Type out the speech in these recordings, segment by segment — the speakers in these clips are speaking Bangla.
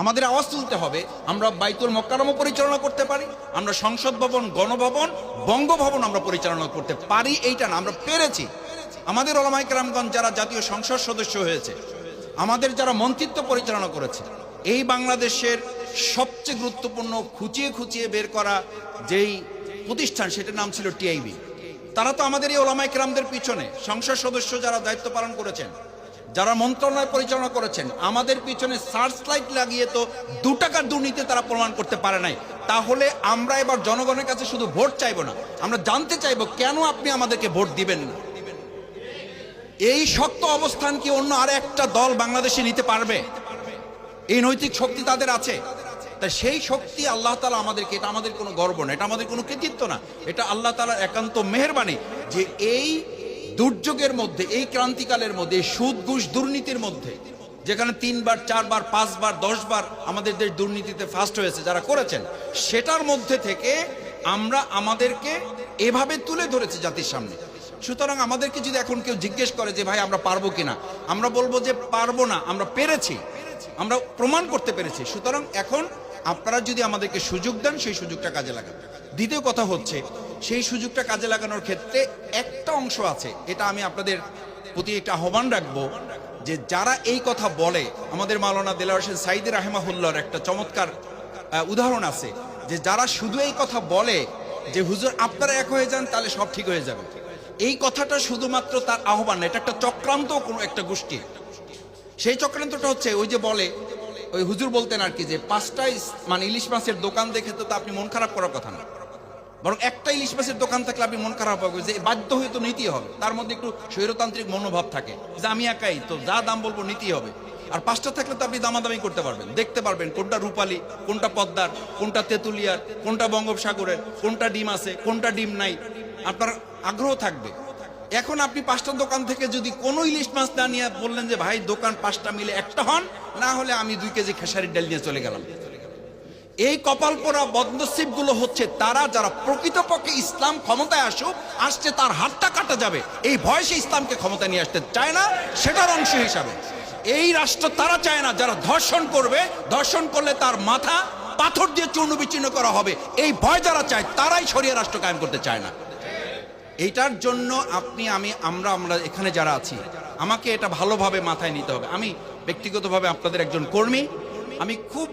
আমাদের আওয়াজ তুলতে হবে। আমরা বাইতুল মক্কারমও পরিচালনা করতে পারি, আমরা সংসদ ভবন, গণভবন, বঙ্গভবন আমরা পরিচালনা করতে পারি, এইটা না, আমরা পেরেছি। আমাদের ওলামাই কেরামগঞ্জ যারা জাতীয় সংসদ সদস্য হয়েছে, আমাদের যারা মন্ত্রিত্ব পরিচালনা করেছে, এই বাংলাদেশের সবচেয়ে গুরুত্বপূর্ণ খুঁচিয়ে খুঁচিয়ে বের করা যেই প্রতিষ্ঠান, সেটার নাম ছিল টিআইবি। তারা তো আমাদের এই ওলামাই কেরামদের পিছনে, সংসদ সদস্য যারা দায়িত্ব পালন করেছেন যারা মন্ত্রণালয় পরিচালনা করেছেন, আমাদের পিছনে সার্চ লাইট লাগিয়ে তো দু টাকার দুর্নীতি তারা প্রমাণ করতে পারে নাই। তাহলে আমরা এবার জনগণের কাছে শুধু ভোট চাইব না, আমরা জানতে চাইব কেন আপনি আমাদেরকে ভোট দিবেন না? এই শক্ত অবস্থান কি অন্য আর একটা দল বাংলাদেশে নিতে পারবে? এই নৈতিক শক্তি তাদের আছে। তা সেই শক্তি আল্লাহ তালা আমাদেরকে, এটা আমাদের কোনো গর্ব না, এটা আমাদের কোনো কৃতিত্ব না। এটা আল্লাহ তালার একান্ত মেহরবানি যে এই দুর্যোগের মধ্যে, এই ক্রান্তিকালের মধ্যে সুদ, ঘুষ, দুর্নীতির মধ্যে, যেখানে তিনবার, চারবার, পাঁচবার, দশবার আমাদের দেশ দুর্নীতিতে ফার্স্ট হয়েছে, যারা করেছেন, সেটার মধ্যে থেকে আমরা আমাদেরকে এভাবে তুলে ধরেছি জাতির সামনে। সুতরাং আমাদেরকে যদি এখন কেউ জিজ্ঞেস করে যে, ভাই, আমরা পারব কিনা? আমরা বলব যে, পারব না, আমরা পেরেছি, আমরা প্রমাণ করতে পেরেছি। সুতরাং এখন আপনারা যদি আমাদেরকে সুযোগ দেন, সেই সুযোগটা কাজে লাগান। দ্বিতীয় কথা হচ্ছে সেই সুযোগটা কাজে লাগানোর ক্ষেত্রে একটা অংশ আছে। এটা আমি আপনাদের প্রতি একটা আহ্বান রাখব যে যারা এই কথা বলে, আমাদের মাওলানা দেলাওয়ার হোসেন সাইদি রাহেমাহুল্লার একটা চমৎকার উদাহরণ আছে যে যারা শুধু এই কথা বলে যে, হুজুর, আপনারা এক হয়ে যান, তাহলে সব ঠিক হয়ে যাবে। এই কথাটা শুধুমাত্র তার আহ্বান না, এটা একটা চক্রান্ত কোনো একটা গোষ্ঠী সেই চক্রান্তটা হচ্ছে ওই যে বলে, ওই হুজুর বলতেন আর কি যে পাঁচটা ইস- মানে ইলিশ মাছের দোকান দেখে তা আপনি মন খারাপ করার কথা না। বরং একটা ইলিশ মাছের দোকান থাকলে আপনি মন খারাপ হবে যে বাধ্য হয়ে তো নীতি হবে। তার মধ্যে একটু স্বৈরতান্ত্রিক মনোভাব থাকে যে আমি একাই, তো যা দাম বলব নীতি হবে। আর পাঁচটা থাকলে তো আপনি দামাদামি করতে পারবেন। দেখতে পারবেন কোনটা রূপালী, কোনটা পদ্মার, কোনটা তেঁতুলিয়ার, কোনটা বঙ্গোপসাগরের, কোনটা ডিম আছে, কোনটা ডিম নাই। আপনার আগ্রহ থাকবে। এখন আপনি পাঁচটা দোকান থেকে যদি কোনো ইলিশ মাছ না নিয়ে বললেন যে, ভাই, দোকান পাঁচটা মিলে একটা হন, না হলে আমি দুই কেজি খেসারির ডাল নিয়ে চলে গেলাম। এই কপাল পোড়া বদনসিবগুলো হচ্ছে তারা যারা প্রকৃতপক্ষে ইসলাম ক্ষমতায় আসুক, আসছে তার হাতটা কাটা যাবে। এই ভয়সে ইসলামকে ক্ষমতায় নিয়ে আসতে চায় না, সেটার অংশ হিসাবে। এই রাষ্ট্র তারা চায় না, যারা ধর্ষণ করবে, ধর্ষণ করলে তার মাথা পাথর দিয়ে চূর্ণ বিচ্ছিন্ন করা হবে। এই ভয় যারা চায়, তারাই সরিয়ে রাষ্ট্র কায়েম করতে চায় না। এইটার জন্য আপনি, আমি, আমরা আমরা এখানে যারা আছি, আমাকে এটা ভালোভাবে মাথায় নিতে হবে। আমি ব্যক্তিগতভাবে আপনাদের একজন কর্মী। আমি খুব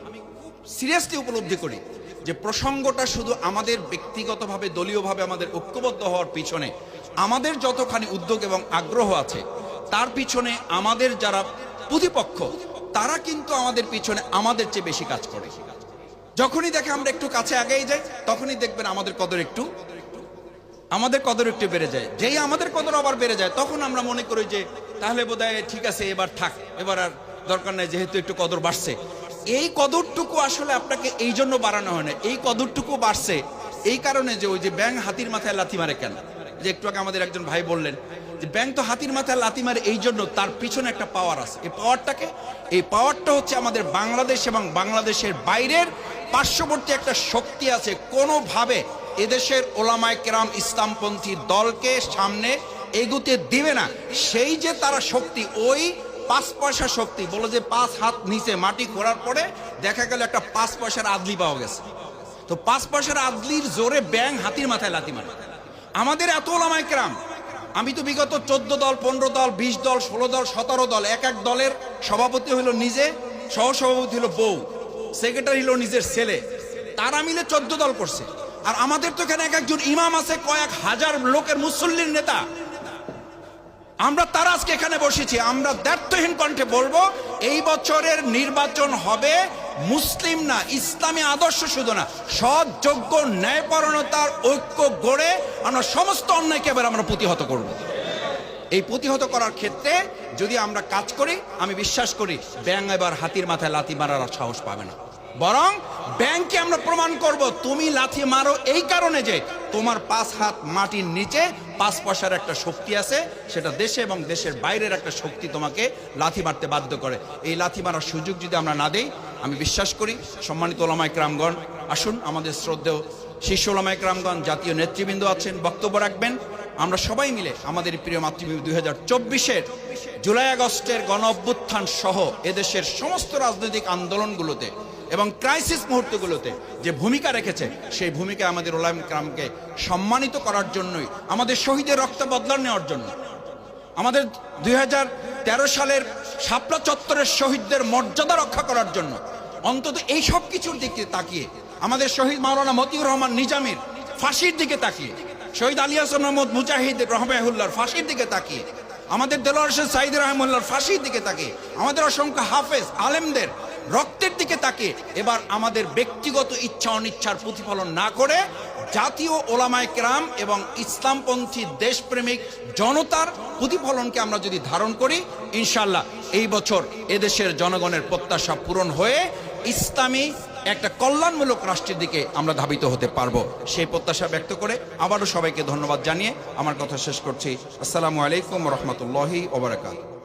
সিরিয়াসলি উপলব্ধি করি যে প্রসঙ্গটা শুধু আমাদের ব্যক্তিগতভাবে, দলীয়ভাবে আমাদের ঐক্যবদ্ধ হওয়ার পিছনে আমাদের যতখানি উদ্যোগ এবং আগ্রহ আছে, তার পিছনে আমাদের যারা প্রতিপক্ষ, তারা কিন্তু আমাদের পিছনে আমাদের চেয়ে বেশি কাজ করে। যখনই দেখে আমরা একটু কাছে আগেই যাই, তখনই দেখবেন আমাদের কদর একটু, আমাদের কদর একটু বেড়ে যায়। যেই আমাদের কদর আবার বেড়ে যায়, তখন আমরা মনে করি যে, তাহলে বোধহয় ঠিক আছে, এবার থাক, এবার আর দরকার নাই, যেহেতু একটু কদর বাড়ছে। এই কদরটুকু আসলে আপনাকে এই জন্য বাড়ানো হয় না। এই কদরটুকু বাড়ছে এই কারণে যে ওই যে ব্যাং হাতির মাথায় লাথি মারে কেন? যে একটু আগে আমাদের একজন ভাই বললেন যে ব্যাং তো হাতির মাথায় লাথি মারে এই জন্য তার পিছনে একটা পাওয়ার আছে। এই পাওয়ারটাকে এই পাওয়ারটা হচ্ছে আমাদের বাংলাদেশ এবং বাংলাদেশের বাইরের পার্শ্ববর্তী একটা শক্তি আছে। কোনোভাবে এদেশের ওলামায় কেরাম ইসলামপন্থী দলকে সামনে এগুতে দিবে না। সেই যে তারা শক্তি, ওই পাঁচ পয়সা শক্তি। বলো যে পাঁচ হাত নিচে মাটি খোঁড়ার পরে দেখা গেল একটা পাঁচ পয়সার আদলি পাওয়া গেছে। তো পাঁচ পয়সার আদলির জোরে ব্যাং হাতির মাথায় লাথি মারে। আমাদের এত ওলামায় কেরাম, আমি তো বিগত চোদ্দ দল, পনেরো দল, বিশ দল, ষোলো দল, সতেরো দল, এক এক দলের সভাপতি হলো নিজে, সহসভাপতি হলো বউ, সেক্রেটারি হলো নিজের ছেলে। তারা মিলে চোদ্দ দল করছে। আর আমাদের তো এখানে এক একজন ইমাম আছে, কয়েক হাজার লোকের মুসল্লির নেতা। আমরা তারা আজকে এখানে বসেছি। আমরা দ্ব্যর্থহীন কণ্ঠে বলব, এই বছরের নির্বাচন হবে মুসলিম না, ইসলামী আদর্শ শুধু না। সৎ, যোগ্য ন্যায়পরণতার ঐক্য গড়ে আমরা সমস্ত অন্যায়কে এবার আমরা প্রতিহত করব। এই প্রতিহত করার ক্ষেত্রে যদি আমরা কাজ করি, আমি বিশ্বাস করি ব্যাং এবার হাতির মাথায় লাথি মারার সাহস পাবে না। বরং ব্যাংকে আমরা প্রমাণ করব, তুমি লাথি মারো এই কারণে যে তোমার পাঁচ হাত মাটির নিচে পাঁচ পয়সার একটা শক্তি আছে, সেটা দেশে এবং দেশের বাইরের একটা শক্তি তোমাকে লাথি মারতে বাধ্য করে। এই লাথি মারার সুযোগ যদি আমরা না দেই, আমি বিশ্বাস করি সম্মানিত ওলামায় ক্রামগণ আসুন আমাদের শ্রদ্ধেয় শীর্ষ ওলামায় ক্রামগণ জাতীয় নেতৃবৃন্দ আছেন, বক্তব্য রাখবেন। আমরা সবাই মিলে আমাদের প্রিয় মাতৃভূমি দুই হাজার চব্বিশের জুলাই আগস্টের গণ অভ্যুত্থান সহ এদেশের সমস্ত রাজনৈতিক আন্দোলনগুলোতে এবং ক্রাইসিস মুহূর্তগুলোতে যে ভূমিকা রেখেছে, সেই ভূমিকা আমাদের ওলাম ক্রামকে সম্মানিত করার জন্যই, আমাদের শহীদের রক্ত বদলা নেওয়ার জন্য। আমাদের দুই হাজার তেরো সালের শাপলা চত্বরের শহীদদের মর্যাদা রক্ষা করার জন্য, অন্তত এই সব কিছুর দিকে তাকিয়ে, আমাদের শহীদ মাওলানা মতিউর রহমান নিজামের ফাঁসির দিকে তাকিয়ে, শহীদ আলী হাসান মোহাম্মদ মুজাহিদ রহমাহুল্লার ফাঁসির দিকে তাকিয়ে, আমাদের দেলোয়ার সাইদ রহমুল্লার ফাঁসির দিকে তাকিয়ে, আমাদের অসংখ্য হাফেজ, আলেমদের রক্তের দিকে তাকে এবার আমাদের ব্যক্তিগত ইচ্ছা অনিচ্ছার প্রতিফলন না করে জাতীয় ওলামায় ক্রাম এবং ইসলামপন্থী দেশপ্রেমিক জনতার প্রতিফলনকে আমরা যদি ধারণ করি ইনশাল্লাহ এই বছর এদেশের জনগণের প্রত্যাশা পূরণ হয়ে ইসলামী একটা কল্যাণমূলক রাষ্ট্রের দিকে আমরা ধাবিত হতে পারব। সেই প্রত্যাশা ব্যক্ত করে আবারও সবাইকে ধন্যবাদ জানিয়ে আমার কথা শেষ করছি। আসসালামু আলাইকুম রহমতুল্লাহি ওবরাকাত